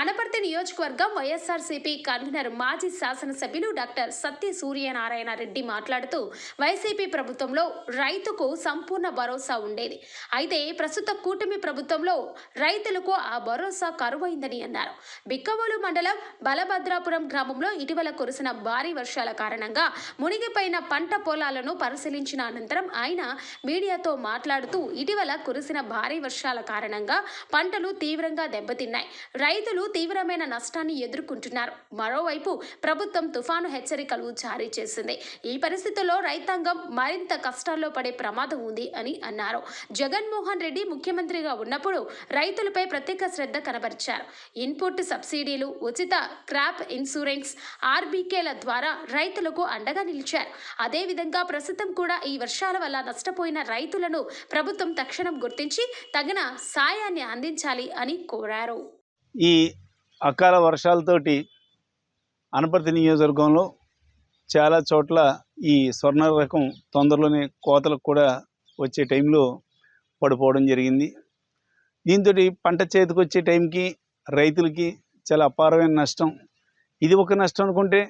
అనపర్తి నియోజకవర్గం వైఎస్ఆర్సీపీ కన్వీనర్ మాజీ శాసనసభ్యులు డాక్టర్ సత్య సూర్యనారాయణ రెడ్డి మాట్లాడుతూ వైసీపీ ప్రభుత్వంలో రైతుకు సంపూర్ణ భరోసా ఉండేది. అయితే ప్రస్తుత కూటమి ప్రభుత్వంలో రైతులకు ఆ భరోసా కరువైందని అన్నారు. బిక్కవోలు మండలం బలభద్రాపురం గ్రామంలో ఇటీవల కురిసిన భారీ వర్షాల కారణంగా మునిగిపోయిన పంట పొలాలను పరిశీలించిన అనంతరం ఆయన మీడియాతో మాట్లాడుతూ ఇటీవల కురిసిన భారీ వర్షాల కారణంగా పంటలు తీవ్రంగా దెబ్బతిన్నాయి. రైతులు తీవ్రమైన నష్టాన్ని ఎదుర్కొంటున్నారు. మరోవైపు ప్రభుత్వం తుఫాను హెచ్చరికలు జారీ చేసింది. ఈ పరిస్థితుల్లో రైతాంగం మరింత కష్టాల్లో పడే ప్రమాదం ఉంది అని అన్నారు. జగన్మోహన్ రెడ్డి ముఖ్యమంత్రిగా ఉన్నప్పుడు రైతులపై ప్రత్యేక శ్రద్ధ కనబరిచారు. ఇన్పుట్ సబ్సిడీలు ఉచిత క్రాప్ ఇన్సూరెన్స్ ఆర్బీకేల ద్వారా రైతులకు అండగా నిలిచారు. అదేవిధంగా ప్రస్తుతం కూడా ఈ వర్షాల వల్ల నష్టపోయిన రైతులను ప్రభుత్వం తక్షణం గుర్తించి తగిన సాయాన్ని అందించాలి అని కోరారు. ఈ అకాల వర్షాలతోటి అనపర్తి నియోజకవర్గంలో చాలా చోట్ల ఈ స్వర్ణ రకం తొందరలోనే కోతలకు కూడా వచ్చే టైంలో పడిపోవడం జరిగింది. దీంతో పంట చేతికి వచ్చే టైంకి రైతులకి చాలా అపారమైన నష్టం. ఇది ఒక నష్టం అనుకుంటే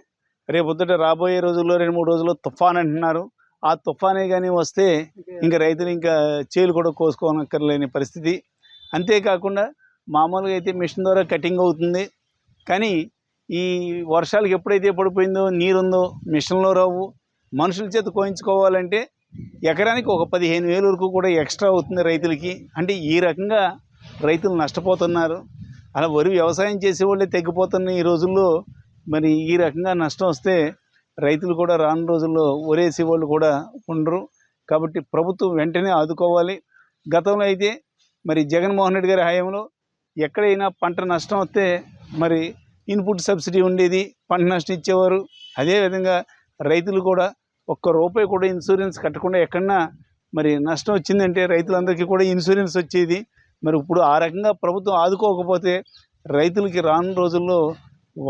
రేపొద్దుట రాబోయే రోజుల్లో రెండు మూడు రోజుల్లో తుఫాన్ అంటున్నారు. ఆ తుఫానే కానీ వస్తే ఇంకా రైతులు ఇంకా చేలు కూడా కోసుకోనక్కర్లేని పరిస్థితి. అంతేకాకుండా మామూలుగా అయితే మిషన్ ద్వారా కటింగ్ అవుతుంది. కానీ ఈ వర్షాలకు ఎప్పుడైతే పడిపోయిందో నీరుందో మిషన్లో రావు. మనుషుల చేత కోయించుకోవాలంటే ఎకరానికి ఒక పదిహేను వేల వరకు కూడా ఎక్స్ట్రా అవుతుంది రైతులకి. అంటే ఈ రకంగా రైతులు నష్టపోతున్నారు. అలా వరి వ్యవసాయం చేసేవాళ్ళే తగ్గిపోతున్న ఈ రోజుల్లో మరి ఈ రకంగా నష్టం వస్తే రైతులు కూడా రాను రోజుల్లో వరేసే వాళ్ళు కూడా ఉండరు. కాబట్టి ప్రభుత్వం వెంటనే ఆదుకోవాలి. గతంలో అయితే మరి జగన్మోహన్ రెడ్డి గారి హయాంలో ఎక్కడైనా పంట నష్టం వస్తే మరి ఇన్పుట్ సబ్సిడీ ఉండేది పంట నష్టం ఇచ్చేవారు. అదేవిధంగా రైతులు కూడా ఒక్క రూపాయి కూడా ఇన్సూరెన్స్ కట్టకుండా ఎక్కడన్నా మరి నష్టం వచ్చిందంటే రైతులందరికీ కూడా ఇన్సూరెన్స్ వచ్చేది. మరి ఇప్పుడు ఆ రకంగా ప్రభుత్వం ఆదుకోకపోతే రైతులకి రాను రోజుల్లో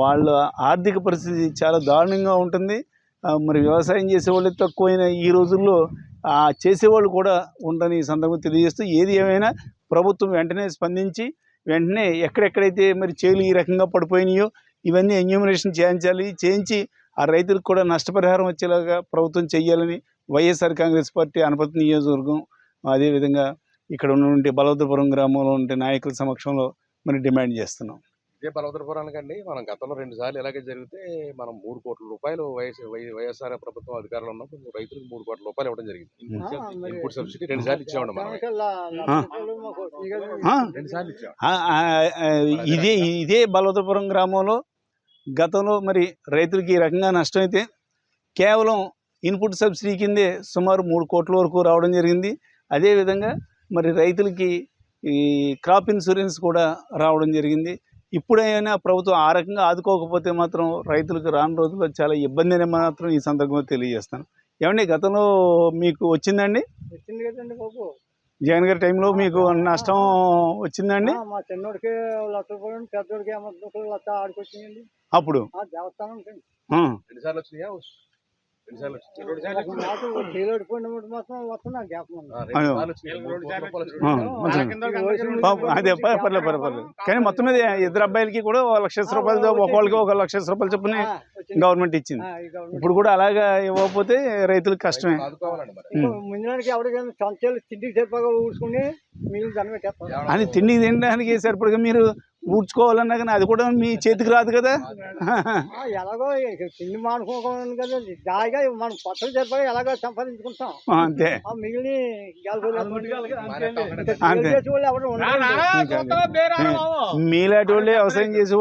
వాళ్ళ ఆర్థిక పరిస్థితి చాలా దారుణంగా ఉంటుంది. మరి వ్యవసాయం చేసేవాళ్ళు తక్కువైన ఈ రోజుల్లో చేసేవాళ్ళు కూడా ఉండని ఈ తెలియజేస్తూ ఏది ఏమైనా ప్రభుత్వం వెంటనే స్పందించి వెంటనే ఎక్కడెక్కడైతే మరి చేలు ఈ రకంగా పడిపోయినాయో ఇవన్నీ ఎన్యూమినేషన్ చేయించాలి చేయించి ఆ రైతులకు కూడా నష్టపరిహారం వచ్చేలాగా ప్రభుత్వం చేయాలని వైఎస్ఆర్ కాంగ్రెస్ పార్టీ అనపతి నియోజకవర్గం అదేవిధంగా ఇక్కడ ఉన్నటువంటి బలవద్రపురం గ్రామంలో ఉండే నాయకుల సమక్షంలో మరి డిమాండ్ చేస్తున్నాం. ఇదే బలవద్రపురానికి అండి మనం గతంలో రెండు సార్లు ఇలాగే జరిగితే మనం మూడు కోట్ల రూపాయలు వైఎస్ వై- వైఎస్ఆర్ ప్రభుత్వం అధికారంలో ఉన్నప్పుడు రైతులకు మూడు కోట్ల రూపాయలు ఇవ్వడం జరిగింది. ఇన్పుట్ సబ్సిడీ రెండు సార్లు ఇచ్చామండి మనం? రెండు సార్లు ఇచ్చాం ఇదే ఇదే బలవద్రపురం గ్రామంలో గతంలో మరి రైతులకి ఈ రకంగా నష్టం అయితే కేవలం ఇన్పుట్ సబ్సిడీ కిందే సుమారు మూడు కోట్ల వరకు రావడం జరిగింది. అదేవిధంగా మరి రైతులకి ఈ క్రాప్ ఇన్సూరెన్స్ కూడా రావడం జరిగింది. ఇప్పుడైనా ప్రభుత్వం ఆ రకంగా ఆదుకోకపోతే మాత్రం రైతులకు రాను రోజుల్లో చాలా ఇబ్బంది అని మాత్రం ఈ సందర్భంగా తెలియజేస్తాను. ఏమండి గతంలో మీకు వచ్చిందండి? వచ్చింది కదండి బాబు. జగన్ గారి టైంలో మీకు నష్టం వచ్చిందండి? ఆ, మా చిన్నోడికి లక్ష రూపాయలు పెద్దోడికి ఏమో లక్ష ఆడికి వచ్చిందండి. అప్పుడు? ఆ దేవస్థానం అదే పర్లేదు పర్లేదు పర్లేదు. కానీ మొత్తం మీద ఇద్దరు అబ్బాయిలకి కూడా ఒక లక్ష రూపాయలు ఒక్కొక్కరికి ఒక లక్ష రూపాయలు చొప్పున. గవర్నమెంట్ ఇచ్చింది. ఇప్పుడు కూడా అలాగా ఇవ్వకపోతే రైతులకు కష్టమే. ఎవరికైనా సంచాలు తిండికి తినడానికి సరిపడగా మీరు ఊడ్చుకోవాలన్నా కానీ అది కూడా మీ చేతికి రాదు కదా? ఆ, ఎలాగో తిండి మానుకోవాలి కదా. దాయిగా మనం పొట్టలు సరిపోగా ఎలాగో సంపాదించుకుంటాం. అంతే. ఆ మిగిలిన మీలాంటి వాళ్ళే వ్యవసాయం చేసి